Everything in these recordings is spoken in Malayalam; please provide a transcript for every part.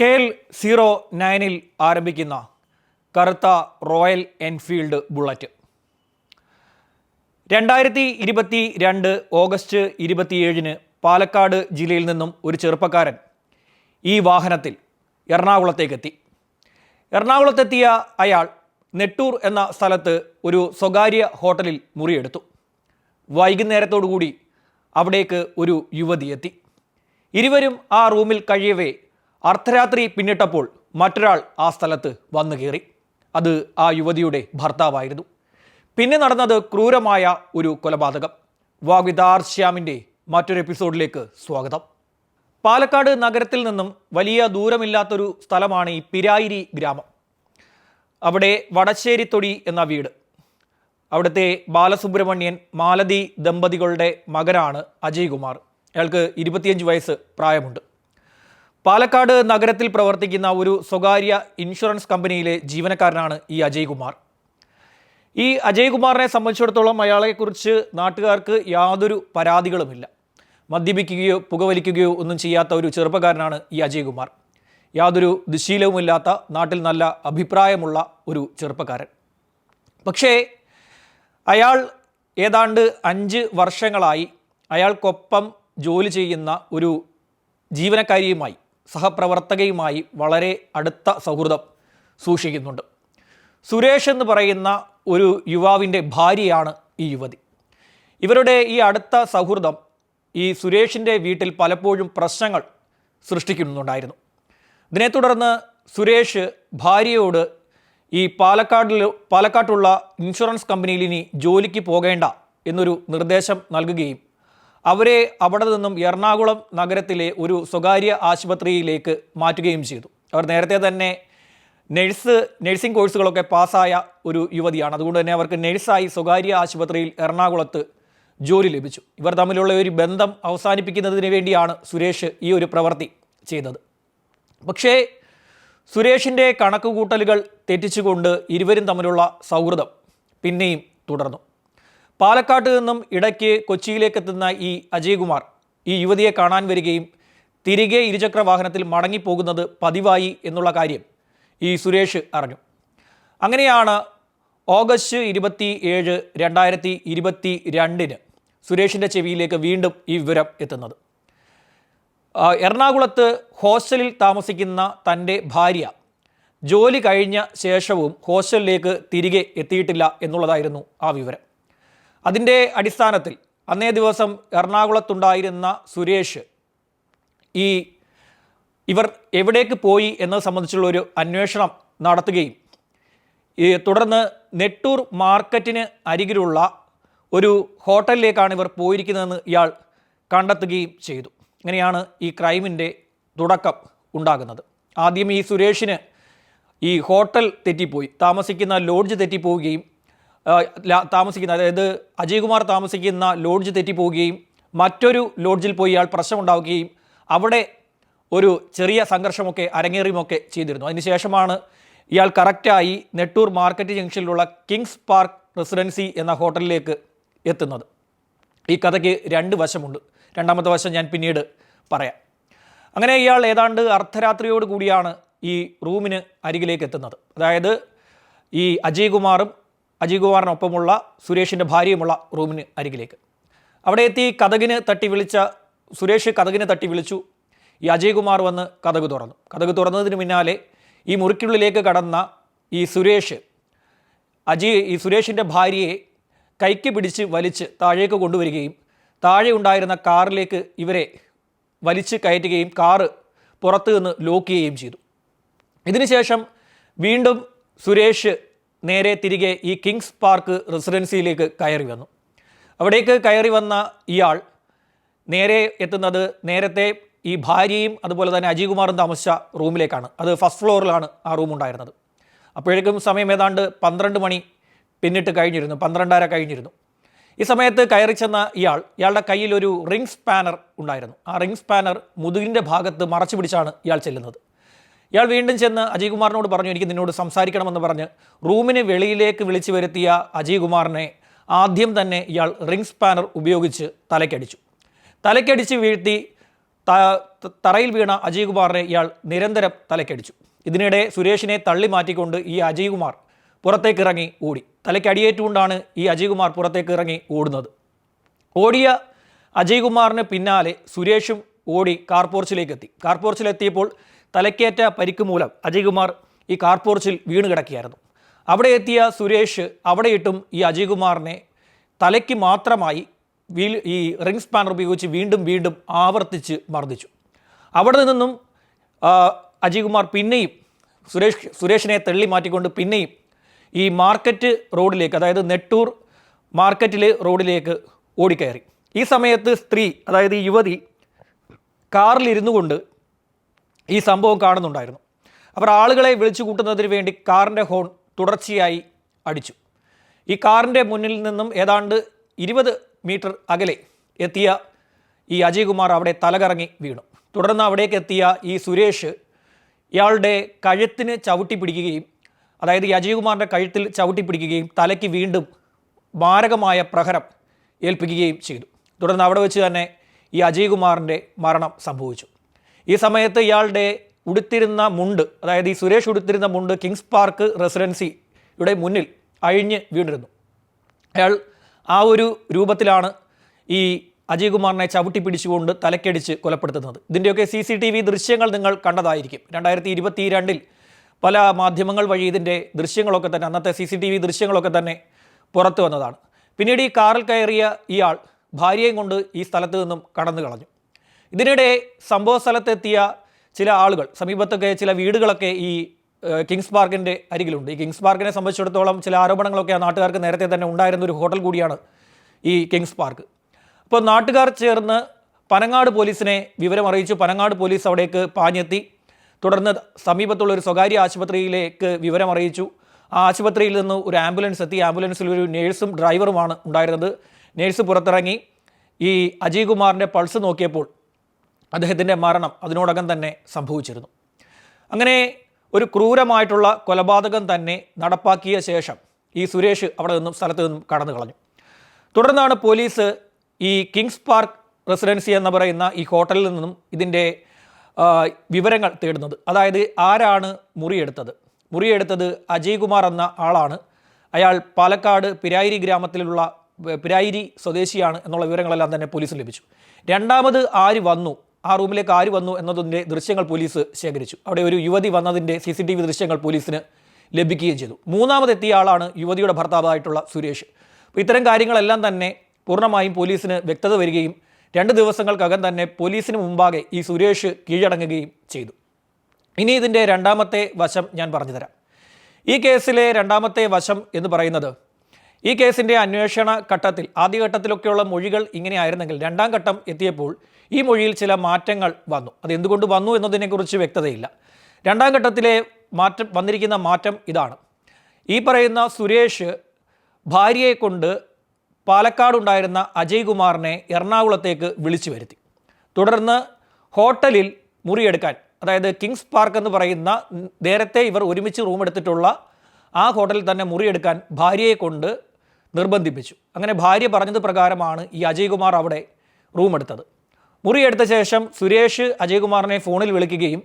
കെ എൽ സീറോ നയനിൽ ആരംഭിക്കുന്ന കറുത്ത റോയൽ എൻഫീൽഡ് ബുള്ളറ്റ്. രണ്ടായിരത്തി ഇരുപത്തി രണ്ട് ഓഗസ്റ്റ് ഇരുപത്തിയേഴിന് പാലക്കാട് ജില്ലയിൽ നിന്നും ഒരു ചെറുപ്പക്കാരൻ ഈ വാഹനത്തിൽ എറണാകുളത്തേക്കെത്തി. എറണാകുളത്തെത്തിയ അയാൾ നെട്ടൂർ എന്ന സ്ഥലത്ത് ഒരു സ്വകാര്യ ഹോട്ടലിൽ മുറിയെടുത്തു. വൈകുന്നേരത്തോടുകൂടി അവിടേക്ക് ഒരു യുവതി എത്തി. ഇരുവരും ആ റൂമിൽ കഴിയവേ അർദ്ധരാത്രി പിന്നിട്ടപ്പോൾ മറ്റൊരാൾ ആ സ്ഥലത്ത് വന്നു കയറി. അത് ആ യുവതിയുടെ ഭർത്താവായിരുന്നു. പിന്നെ നടന്നത് ക്രൂരമായ ഒരു കൊലപാതകം. വാഗ്വിദാർ ശ്യാമിന്റെ മറ്റൊരു എപ്പിസോഡിലേക്ക് സ്വാഗതം. പാലക്കാട് നഗരത്തിൽ നിന്നും വലിയ ദൂരമില്ലാത്തൊരു സ്ഥലമാണ് ഈ പിരായിരി ഗ്രാമം. അവിടെ വടശ്ശേരിത്തൊടി എന്ന വീട്. അവിടുത്തെ ബാലസുബ്രഹ്മണ്യൻ മാലതി ദമ്പതികളുടെ മകനാണ് അജയ് കുമാർ അയാൾക്ക് ഇരുപത്തിയഞ്ച് വയസ്സ് പ്രായമുണ്ട്. പാലക്കാട് നഗരത്തിൽ പ്രവർത്തിക്കുന്ന ഒരു സ്വകാര്യ ഇൻഷുറൻസ് കമ്പനിയിലെ ജീവനക്കാരനാണ് ഈ അജയ്കുമാർ. ഈ അജയ്കുമാറിനെ സംബന്ധിച്ചിടത്തോളം അയാളെക്കുറിച്ച് നാട്ടുകാർക്ക് യാതൊരു പരാതികളുമില്ല. മദ്യപിക്കുകയോ പുകവലിക്കുകയോ ഒന്നും ചെയ്യാത്ത ഒരു ചെറുപ്പക്കാരനാണ് ഈ അജയ്കുമാർ. യാതൊരു ദുശീലവുമില്ലാത്ത നാട്ടിൽ നല്ല അഭിപ്രായമുള്ള ഒരു ചെറുപ്പക്കാരൻ. പക്ഷേ അയാൾ ഏതാണ്ട് അഞ്ച് വർഷങ്ങളായി അയാൾക്കൊപ്പം ജോലി ചെയ്യുന്ന ഒരു ജീവനക്കാരിയുമായി സഹപ്രവർത്തകയുമായി വളരെ അടുത്ത സൗഹൃദം സൂക്ഷിക്കുന്നുണ്ട്. സുരേഷ് എന്ന് പറയുന്ന ഒരു യുവാവിന്റെ ഭാര്യയാണ് ഈ യുവതി. ഇവരുടെ ഈ അടുത്ത സൗഹൃദം ഈ സുരേഷിന്റെ വീട്ടിൽ പലപ്പോഴും പ്രശ്നങ്ങൾ സൃഷ്ടിക്കുന്നുണ്ടായിരുന്നു. ഇതിനെ തുടർന്ന് സുരേഷ് ഭാര്യയോട് ഈ പാലക്കാടിൽ പാലക്കാട്ടുള്ള ഇൻഷുറൻസ് കമ്പനിയിൽ ഇനി ജോലിക്ക് പോകേണ്ട എന്നൊരു നിർദ്ദേശം നൽകുകയും അവരെ അവിടെ നിന്നും എറണാകുളം നഗരത്തിലെ ഒരു സ്വകാര്യ ആശുപത്രിയിലേക്ക് മാറ്റുകയും ചെയ്തു. അവർ നേരത്തെ തന്നെ നഴ്സ് നഴ്സിംഗ് കോഴ്സുകളൊക്കെ പാസ്സായ ഒരു യുവതിയാണ്. അതുകൊണ്ട് തന്നെ അവർക്ക് നഴ്സായി സ്വകാര്യ ആശുപത്രിയിൽ എറണാകുളത്ത് ജോലി ലഭിച്ചു. ഇവർ തമ്മിലുള്ള ഒരു ബന്ധം അവസാനിപ്പിക്കുന്നതിന് വേണ്ടിയാണ് സുരേഷ് ഈ ഒരു പ്രവൃത്തി ചെയ്തത്. പക്ഷേ സുരേഷിന്റെ കണക്കുകൂട്ടലുകൾ തെറ്റിച്ചുകൊണ്ട് ഇരുവരും തമ്മിലുള്ള സൗഹൃദം പിന്നെയും തുടർന്നു. പാലക്കാട്ട് നിന്നും ഇടയ്ക്ക് കൊച്ചിയിലേക്ക് എത്തുന്ന ഈ അജയ്കുമാർ ഈ യുവതിയെ കാണാൻ വരികയും തിരികെ ഇരുചക്ര വാഹനത്തിൽ മടങ്ങിപ്പോകുന്നത് പതിവായി എന്നുള്ള കാര്യം ഈ സുരേഷ് അറിഞ്ഞു. അങ്ങനെയാണ് ഓഗസ്റ്റ് ഇരുപത്തി ഏഴ് രണ്ടായിരത്തി ഇരുപത്തി രണ്ടിന് സുരേഷിന്റെ ചെവിയിലേക്ക് വീണ്ടും ഈ വിവരം എത്തുന്നത്. എറണാകുളത്ത് ഹോസ്റ്റലിൽ താമസിക്കുന്ന തന്റെ ഭാര്യ ജോലി കഴിഞ്ഞ ശേഷവും ഹോസ്റ്റലിലേക്ക് തിരികെ എത്തിയിട്ടില്ല എന്നുള്ളതായിരുന്നു ആ വിവരം. അതിന്റെ അടിസ്ഥാനത്തിൽ അന്നേ ദിവസം എറണാകുളത്തുണ്ടായിരുന്ന സുരേഷ് ഈ ഇവർ എവിടേക്ക് പോയി എന്നത് സംബന്ധിച്ചുള്ള ഒരു അന്വേഷണം നടത്തുകയും തുടർന്ന് നെട്ടൂർ മാർക്കറ്റിന് അരികിലുള്ള ഒരു ഹോട്ടലിലേക്കാണ് ഇവർ പോയിരിക്കുന്നതെന്ന് ഇയാൾ കണ്ടെത്തുകയും ചെയ്തു. ഇങ്ങനെയാണ് ഈ ക്രൈമിന്റെ തുടക്കം ഉണ്ടാകുന്നത്. ആദ്യം ഈ സുരേഷിന് ഈ ഹോട്ടൽ തെറ്റിപ്പോയി. താമസിക്കുന്ന ലോഡ്ജ് തെറ്റിപ്പോവുകയും താമസിക്കുന്ന അതായത് അജയ്കുമാർ താമസിക്കുന്ന ലോഡ്ജ് തെറ്റിപ്പോവുകയും മറ്റൊരു ലോഡ്ജിൽ പോയി ഇയാൾ പ്രശ്നമുണ്ടാവുകയും അവിടെ ഒരു ചെറിയ സംഘർഷമൊക്കെ അരങ്ങേറിയുമൊക്കെ ചെയ്തിരുന്നു. അതിനുശേഷമാണ് ഇയാൾ കറക്റ്റായി നെട്ടൂർ മാർക്കറ്റ് ജംഗ്ഷനിലുള്ള കിങ്സ് പാർക്ക് റെസിഡൻസി എന്ന ഹോട്ടലിലേക്ക് എത്തുന്നത്. ഈ കഥയ്ക്ക് രണ്ട് വശമുണ്ട്. രണ്ടാമത്തെ വശം ഞാൻ പിന്നീട് പറയാം. അങ്ങനെ ഇയാൾ ഏതാണ്ട് അർദ്ധരാത്രിയോട് കൂടിയാണ് ഈ റൂമിന് അരികിലേക്ക് എത്തുന്നത്. അതായത് ഈ അജയ് കുമാറും അജയ് കുമാറിനൊപ്പമുള്ള സുരേഷിന്റെ ഭാര്യയുമുള്ള റൂമിന് അരികിലേക്ക്. അവിടെ എത്തി കഥകിന് തട്ടി വിളിച്ച സുരേഷ് കഥകിന് തട്ടി വിളിച്ചു. ഈ അജയ് കുമാർ വന്ന് കഥക് തുറന്നു. കഥക് തുറന്നതിന് പിന്നാലെ ഈ മുറിക്കുള്ളിലേക്ക് കടന്ന ഈ സുരേഷ് അജയ് ഈ സുരേഷിന്റെ ഭാര്യയെ കൈക്ക് പിടിച്ച് വലിച്ച് താഴേക്ക് കൊണ്ടുവരികയും താഴെ ഉണ്ടായിരുന്ന കാറിലേക്ക് ഇവരെ വലിച്ച് കയറ്റുകയും കാറ് പുറത്തു നിന്ന് ലോക്ക് ചെയ്യുകയും ചെയ്തു. ഇതിനുശേഷം വീണ്ടും സുരേഷ് നേരെ തിരികെ ഈ കിങ്സ് പാർക്ക് റെസിഡൻസിയിലേക്ക് കയറി വന്നു. അവിടേക്ക് കയറി വന്ന ഇയാൾ നേരെ എത്തുന്നത് നേരത്തെ ഈ ഭാര്യയും അതുപോലെ തന്നെ അജികുമാറും താമസിച്ച റൂമിലേക്കാണ്. അത് ഫസ്റ്റ് ഫ്ലോറിലാണ് ആ റൂം ഉണ്ടായിരുന്നത്. അപ്പോഴേക്കും സമയം ഏതാണ്ട് പന്ത്രണ്ട് മണി പിന്നിട്ട് കഴിഞ്ഞിരുന്നു പന്ത്രണ്ടര കഴിഞ്ഞിരുന്നു. ഈ സമയത്ത് കയറി ചെന്ന ഇയാൾ ഇയാളുടെ കയ്യിൽ ഒരു റിംഗ് സ്പാനർ ഉണ്ടായിരുന്നു. ആ റിംഗ് സ്പാനർ മുതുകിന്റെ ഭാഗത്ത് മറച്ചു പിടിച്ചാണ് ഇയാൾ ചെല്ലുന്നത്. ഇയാൾ വീണ്ടും ചെന്ന് അജയ് കുമാറിനോട് പറഞ്ഞു എനിക്ക് നിന്നോട് സംസാരിക്കണമെന്ന് പറഞ്ഞ് റൂമിന് വെളിയിലേക്ക് വിളിച്ചു വരുത്തിയ അജയ് കുമാറിനെ ആദ്യം തന്നെ ഇയാൾ റിംഗ് സ്പാനർ ഉപയോഗിച്ച് തലയ്ക്കടിച്ചു തലയ്ക്കടിച്ച് വീഴ്ത്തി തറയിൽ വീണ അജയ് കുമാറിനെ ഇയാൾ നിരന്തരം തലയ്ക്കടിച്ചു ഇതിനിടെ സുരേഷിനെ തള്ളി മാറ്റിക്കൊണ്ട് ഈ അജയ് കുമാർ പുറത്തേക്ക് ഇറങ്ങി ഓടി. തലയ്ക്ക് അടിയേറ്റുകൊണ്ടാണ് ഈ അജയ് കുമാർ പുറത്തേക്ക് ഇറങ്ങി ഓടുന്നത്. ഓടിയ അജയ് കുമാറിന് പിന്നാലെ സുരേഷും ഓടി കാർപോർച്ചിലേക്ക് എത്തി കാർ പോർച്ചിലെത്തിയപ്പോൾ തലക്കേറ്റ പരിക്ക് മൂലം അജയ്കുമാർ ഈ കാർ പോർച്ചിൽ വീണ് കിടക്കുകയായിരുന്നു. അവിടെ എത്തിയ സുരേഷ് അവിടെയിട്ടും ഈ അജയ്കുമാറിനെ തലയ്ക്ക് മാത്രമായി വീൽ ഈ റിംഗ് സ്പാനർ ഉപയോഗിച്ച് വീണ്ടും വീണ്ടും ആവർത്തിച്ച് മർദ്ദിച്ചു. അവിടെ നിന്നും അജയ്കുമാർ പിന്നെയും സുരേഷ് സുരേഷിനെ തള്ളി മാറ്റിക്കൊണ്ട് പിന്നെയും ഈ മാർക്കറ്റ് റോഡിലേക്ക് അതായത് നെട്ടൂർ മാർക്കറ്റിലെ റോഡിലേക്ക് ഓടിക്കയറി. ഈ സമയത്ത് സ്ത്രീ അതായത് യുവതി കാറിലിരുന്നു കൊണ്ട് ഈ സംഭവം കാണുന്നുണ്ടായിരുന്നു. അവർ ആളുകളെ വിളിച്ചു കൂട്ടുന്നതിന് വേണ്ടി കാറിന്റെ ഹോൺ തുടർച്ചയായി അടിച്ചു. ഈ കാറിന്റെ മുന്നിൽ നിന്നും ഏതാണ്ട് ഇരുപത് മീറ്റർ അകലെ എത്തിയ ഈ അജയ്കുമാർ അവിടെ തലകറങ്ങി വീണു. തുടർന്ന് അവിടേക്ക് എത്തിയ ഈ സുരേഷ് ഇയാളുടെ കഴുത്തിന് ചവിട്ടി പിടിക്കുകയും അതായത് ഈ അജയ്കുമാറിന്റെ കഴുത്തിൽ ചവിട്ടി പിടിക്കുകയും തലയ്ക്ക് വീണ്ടും മാരകമായ പ്രഹരം ഏൽപ്പിക്കുകയും ചെയ്തു. തുടർന്ന് അവിടെ വെച്ച് തന്നെ ഈ അജയ്കുമാറിന്റെ മരണം സംഭവിച്ചു. ഈ സമയത്ത് ഇയാളുടെ ഉടുത്തിരുന്ന മുണ്ട് അതായത് ഈ സുരേഷ് ഉടുത്തിരുന്ന മുണ്ട് കിങ്സ് പാർക്ക് റെസിഡൻസിയുടെ മുന്നിൽ അഴിഞ്ഞ് വീണിരുന്നു. അയാൾ ആ ഒരു രൂപത്തിലാണ് ഈ അജയ് കുമാറിനെ ചവിട്ടി പിടിച്ചുകൊണ്ട് തലക്കടിച്ച് കൊലപ്പെടുത്തുന്നത്. ഇതിന്റെയൊക്കെ സി സി ടി വി ദൃശ്യങ്ങൾ നിങ്ങൾ കണ്ടതായിരിക്കും. രണ്ടായിരത്തി ഇരുപത്തി രണ്ടിൽ പല മാധ്യമങ്ങൾ വഴി ഇതിന്റെ ദൃശ്യങ്ങളൊക്കെ തന്നെ അന്നത്തെ സി സി ടി വി ദൃശ്യങ്ങളൊക്കെ തന്നെ പുറത്തു വന്നതാണ്. പിന്നീട് ഈ കാറിൽ കയറിയ ഇയാൾ ഭാര്യയും കൊണ്ട് ഈ സ്ഥലത്ത് നിന്നും കടന്നു കളഞ്ഞു ഇതിനിടെ സംഭവ സ്ഥലത്തെത്തിയ ചില ആളുകൾ സമീപത്തൊക്കെ ചില വീടുകളൊക്കെ ഈ കിങ്സ് പാർക്കിന്റെ അരികിലുണ്ട്. ഈ കിങ്സ് പാർക്കിനെ സംബന്ധിച്ചിടത്തോളം ചില ആരോപണങ്ങളൊക്കെ ആ നാട്ടുകാർക്ക് നേരത്തെ തന്നെ ഉണ്ടായിരുന്ന ഒരു ഹോട്ടൽ കൂടിയാണ് ഈ കിങ്സ് പാർക്ക്. അപ്പോൾ നാട്ടുകാർ ചേർന്ന് പനങ്ങാട് പോലീസിനെ വിവരം അറിയിച്ചു. പനങ്ങാട് പോലീസ് അവിടേക്ക് പാഞ്ഞെത്തി. തുടർന്ന് സമീപത്തുള്ള ഒരു സ്വകാര്യ ആശുപത്രിയിലേക്ക് വിവരം അറിയിച്ചു. ആ ആശുപത്രിയിൽ നിന്ന് ഒരു ആംബുലൻസ് എത്തി. ആംബുലൻസിൽ ഒരു നേഴ്സും ഡ്രൈവറുമാണ് ഉണ്ടായിരുന്നത്. നേഴ്സ് പുറത്തിറങ്ങി. ഈ അജയ് കുമാറിന്റെ പൾസ് നോക്കിയപ്പോൾ അദ്ദേഹത്തിന്റെ മരണം അതിനോടകം തന്നെ സംഭവിച്ചിരുന്നു. അങ്ങനെ ഒരു ക്രൂരമായിട്ടുള്ള കൊലപാതകം തന്നെ നടപ്പാക്കിയ ശേഷം ഈ സുരേഷ് അവിടെ നിന്നും സ്ഥലത്ത് നിന്നും കടന്നു കളഞ്ഞു. തുടർന്നാണ് പോലീസ് ഈ കിങ്സ് പാർക്ക് റെസിഡൻസി എന്ന് പറയുന്ന ഈ ഹോട്ടലിൽ നിന്നും ഇതിന്റെ വിവരങ്ങൾ തേടുന്നത്. അതായത് ആരാണ് മുറിയെടുത്തത്? മുറിയെടുത്തത് അജയ് കുമാർ എന്ന ആളാണ്. അയാൾ പാലക്കാട് പിരായിരി ഗ്രാമത്തിലുള്ള പിരായിരി സ്വദേശിയാണ് എന്നുള്ള വിവരങ്ങളെല്ലാം തന്നെ പോലീസിന് ലഭിച്ചു. രണ്ടാമത് ആര് വന്നു? ആ റൂമിലേക്ക് ആര് വന്നു എന്നതിന്റെ ദൃശ്യങ്ങൾ പോലീസ് ശേഖരിച്ചു. അവിടെ ഒരു യുവതി വന്നതിന്റെ സി സി ടി വി ദൃശ്യങ്ങൾ പോലീസിന് ലഭിക്കുകയും ചെയ്തു. മൂന്നാമതെത്തിയ ആളാണ് യുവതിയുടെ ഭർത്താവായിട്ടുള്ള സുരേഷ്. അപ്പോൾ ഇത്തരം കാര്യങ്ങളെല്ലാം തന്നെ പൂർണമായും പോലീസിന് വ്യക്തത വരികയും രണ്ട് ദിവസങ്ങൾക്കകം തന്നെ പോലീസിന് മുമ്പാകെ ഈ സുരേഷ് കീഴടങ്ങുകയും ചെയ്തു. ഇനി ഇതിന്റെ രണ്ടാമത്തെ വശം ഞാൻ പറഞ്ഞുതരാം ഈ കേസിലെ രണ്ടാമത്തെ വശം എന്ന് പറയുന്നത് ഈ കേസിന്റെ അന്വേഷണ ഘട്ടത്തിൽ ആദ്യഘട്ടത്തിലൊക്കെയുള്ള മൊഴികൾ ഇങ്ങനെയായിരുന്നെങ്കിൽ രണ്ടാം ഘട്ടം എത്തിയപ്പോൾ ഈ മൊഴിയിൽ ചില മാറ്റങ്ങൾ വന്നു. അത് എന്തുകൊണ്ട് വന്നു എന്നതിനെക്കുറിച്ച് വ്യക്തതയില്ല. രണ്ടാം ഘട്ടത്തിലെ മാറ്റം വന്നിരിക്കുന്ന മാറ്റം ഇതാണ്. ഈ പറയുന്ന സുരേഷ് ഭാര്യയെ കൊണ്ട് പാലക്കാടുണ്ടായിരുന്ന അജയ് കുമാറിനെ എറണാകുളത്തേക്ക് വിളിച്ചു വരുത്തി. തുടർന്ന് ഹോട്ടലിൽ മുറിയെടുക്കാൻ അതായത് കിങ്സ് പാർക്ക് എന്ന് പറയുന്ന നേരത്തെ ഇവർ ഒരുമിച്ച് റൂം എടുത്തിട്ടുള്ള ആ ഹോട്ടലിൽ തന്നെ മുറിയെടുക്കാൻ ഭാര്യയെ കൊണ്ട് നിർബന്ധിപ്പിച്ചു. അങ്ങനെ ഭാര്യ പറഞ്ഞത് പ്രകാരമാണ് ഈ അജയ് കുമാർ അവിടെ റൂം എടുത്തത്. മുറിയെടുത്ത ശേഷം സുരേഷ് അജയ്കുമാറിനെ ഫോണിൽ വിളിക്കുകയും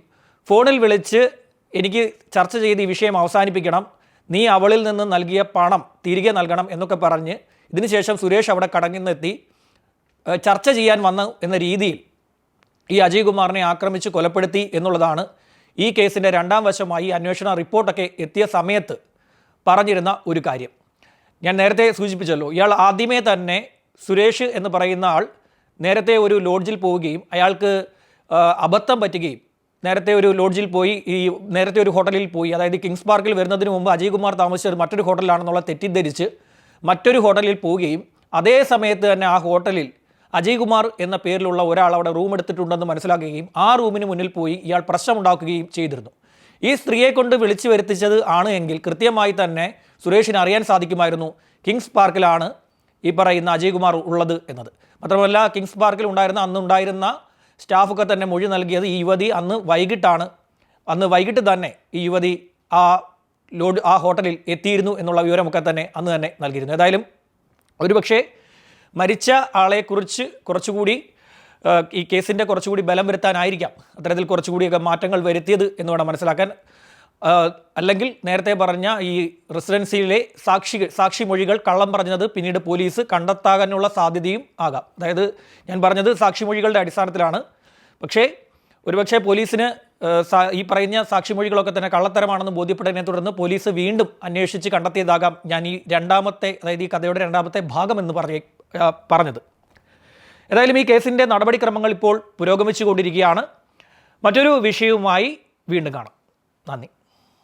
ഫോണിൽ വിളിച്ച് എനിക്ക് ചർച്ച ചെയ്ത് ഈ വിഷയം അവസാനിപ്പിക്കണം. നീ അവളിൽ നിന്ന് നൽകിയ പണം തിരികെ നൽകണം എന്നൊക്കെ പറഞ്ഞ് ഇതിനുശേഷം സുരേഷ് അവിടെ കടങ്ങുന്നെത്തി ചർച്ച ചെയ്യാൻ വന്ന എന്ന രീതിയിൽ ഈ അജയ് കുമാറിനെ ആക്രമിച്ച് കൊലപ്പെടുത്തി എന്നുള്ളതാണ് ഈ കേസിന്റെ രണ്ടാം വശമായി അന്വേഷണ റിപ്പോർട്ടൊക്കെ എത്തിയ സമയത്ത് പറഞ്ഞിരുന്ന ഒരു കാര്യം. ഞാൻ നേരത്തെ സൂചിപ്പിച്ചല്ലോ ഇയാൾ ആദ്യമേ തന്നെ സുരേഷ് എന്ന് പറയുന്ന ആൾ നേരത്തെ ഒരു ലോഡ്ജിൽ പോവുകയും അയാൾക്ക് അബദ്ധം പറ്റുകയും നേരത്തെ ഒരു ലോഡ്ജിൽ പോയി ഈ നേരത്തെ ഒരു ഹോട്ടലിൽ പോയി അതായത് കിങ്സ് പാർക്കിൽ വരുന്നതിന് മുമ്പ് അജയ് കുമാർ താമസിച്ചത് മറ്റൊരു ഹോട്ടലിലാണെന്നുള്ള തെറ്റിദ്ധരിച്ച് മറ്റൊരു ഹോട്ടലിൽ പോവുകയും അതേ സമയത്ത് തന്നെ ആ ഹോട്ടലിൽ അജയ് കുമാർ എന്ന പേരിലുള്ള ഒരാൾ അവിടെ റൂം എടുത്തിട്ടുണ്ടെന്ന് മനസ്സിലാക്കുകയും ആ റൂമിന് മുന്നിൽ പോയി ഇയാൾ പ്രശ്നമുണ്ടാക്കുകയും ചെയ്തിരുന്നു. ഈ സ്ത്രീയെ കൊണ്ട് വിളിച്ചു വരുത്തിച്ചത് ആണ് എങ്കിൽ കൃത്യമായി തന്നെ സുരേഷിന് അറിയാൻ സാധിക്കുമായിരുന്നു. കിങ്സ് പാർക്കിലാണ് ഈ പറയുന്ന അജയ് കുമാർ ഉള്ളത് എന്നത്. മാത്രമല്ല കിങ്സ് പാർക്കിൽ ഉണ്ടായിരുന്ന അന്നുണ്ടായിരുന്ന സ്റ്റാഫൊക്കെ തന്നെ മൊഴി നൽകിയത് ഈ യുവതി അന്ന് വൈകിട്ടാണ്. അന്ന് വൈകിട്ട് തന്നെ ഈ യുവതി ആ ലോഡ് ആ ഹോട്ടലിൽ എത്തിയിരുന്നു എന്നുള്ള വിവരമൊക്കെ തന്നെ അന്ന് തന്നെ നൽകിയിരുന്നു. ഏതായാലും ഒരുപക്ഷേ മരിച്ച ആളെക്കുറിച്ച് കുറച്ചുകൂടി ഈ കേസിന്റെ കുറച്ചുകൂടി ബലം വരുത്താനായിരിക്കാം. അത്തരത്തിൽ കുറച്ചുകൂടിയൊക്കെ മാറ്റങ്ങൾ വരുത്തിയത് എന്ന് വേണം മനസ്സിലാക്കാൻ. അല്ലെങ്കിൽ നേരത്തെ പറഞ്ഞ ഈ റെസിഡൻസിയിലെ സാക്ഷി സാക്ഷിമൊഴികൾ കള്ളം പറഞ്ഞത് പിന്നീട് പോലീസ് കണ്ടെത്താകാനുള്ള സാധ്യതയും ആകാം. അതായത് ഞാൻ പറഞ്ഞത് സാക്ഷിമൊഴികളുടെ അടിസ്ഥാനത്തിലാണ്. പക്ഷേ ഒരുപക്ഷെ പോലീസിന് ഈ പറയുന്ന സാക്ഷിമൊഴികളൊക്കെ തന്നെ കള്ളത്തരമാണെന്ന് ബോധ്യപ്പെട്ടതിനെ തുടർന്ന് പോലീസ് വീണ്ടും അന്വേഷിച്ച് കണ്ടെത്തിയതാകാം ഞാൻ ഈ രണ്ടാമത്തെ അതായത് ഈ കഥയുടെ രണ്ടാമത്തെ ഭാഗം എന്ന് പറഞ്ഞ പറഞ്ഞത്. ഏതായാലും ഈ കേസിന്റെ നടപടിക്രമങ്ങൾ ഇപ്പോൾ പുരോഗമിച്ചുകൊണ്ടിരിക്കുകയാണ്. മറ്റൊരു വിഷയവുമായി വീണ്ടും കാണാം. നന്ദി.